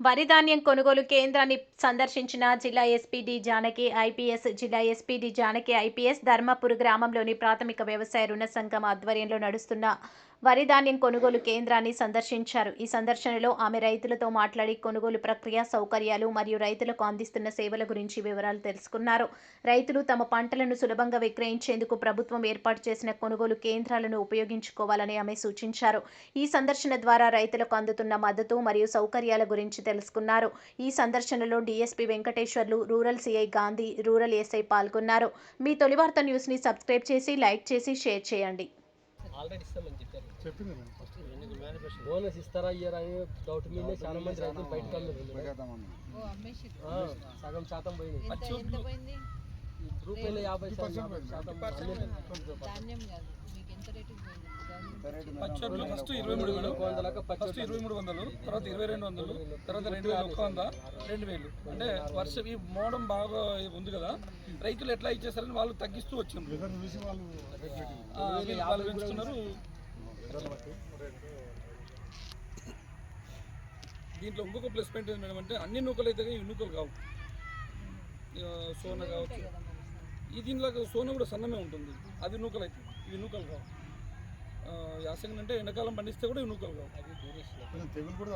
వరి ధాన్యం కొనుగోలు కేంద్రాన్ని సందర్శించిన జిల్లా ఎస్పీడి జానకి ఐపీఎస్ జిల్లా SP D Janaki IPS Dharmapuri గ్రామంలోని ప్రాథమిక వ్యవసాయ రుణ సంఘం ఆధ్వర్యంలో నడుస్తున్న వరి ధాన్యం కొనుగోలు కేంద్రాన్ని సందర్శించారు. ఈ సందర్శనలో ఆమె రైతులతో మాట్లాడి కొనుగోలు ప్రక్రియ సౌకర్యాలు మరియు రైతులకు అందిస్తున్న సేవల గురించి వివరాలు తెలుసుకున్నారు. రైతులు తమ పంటలను సులభంగా విక్రయించేందుకు ప్రభుత్వం ఏర్పాటు చేసిన కొనుగోలు కేంద్రాలను ఉపయోగించుకోవాలని ఆమె సూచించారు. ఈ సందర్శన ద్వారా రైతులకు అందుతున్న మద్దతు మరియు సౌకర్యాల గురించి తెలుసుకున్నారు. ఈ సందర్శనలో DSP Venkateswarlu rural CI Gandhi rural SI పాల్గొన్నారు. మీ తొలి వార్త న్యూస్ని సబ్స్క్రైబ్ చేసి లైక్ చేసి షేర్ చేయండి. ఆల్రెడీ ఇస్తామని చెప్పారు. చెప్పింది మేడం ఫస్ట్. బోనస్ ఇస్తారా ఇయ్యారా అని డౌట్ మీదే చాలా మంది రైతులు బయటకు. సగం శాతం పోయింది. రూపాయలు. యాభై శాతం పచ్చట్లు ఫస్ట్ ఇరవై మూడు వేలు. ఫస్ట్ ఇరవై మూడు వందలు తర్వాత ఇరవై రెండు వందలు తర్వాత రెండు వేలు ఒక్క వంద రెండు వేలు. అంటే వర్షం ఈ మోడం బాగా ఉంది కదా రైతులు ఎట్లా ఇచ్చేసారని వాళ్ళు తగ్గిస్తూ వచ్చిండ్రు వాళ్ళు పెంచుతున్నారు. దీంట్లో ఇంకొక ప్లస్ పాయింట్ ఏంటి మేడం అంటే అన్ని నూకలు అయితే కానీ నూకలు కావు. సోన కావచ్చు. ఈ దీనిలో సోన కూడా సన్నమే ఉంటుంది. అది నూకలు అయితే ఇవి నూకలు కావు. యాసంగి అంటే ఎండాకాలం పండిస్తే కూడా ఇవి నూకలు కావు తెగులు కూడా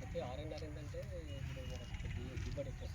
అయితే ఆర్ఎన్ఆర్ ఏంటంటే ఇప్పుడు దిగుబడి ఎక్కువ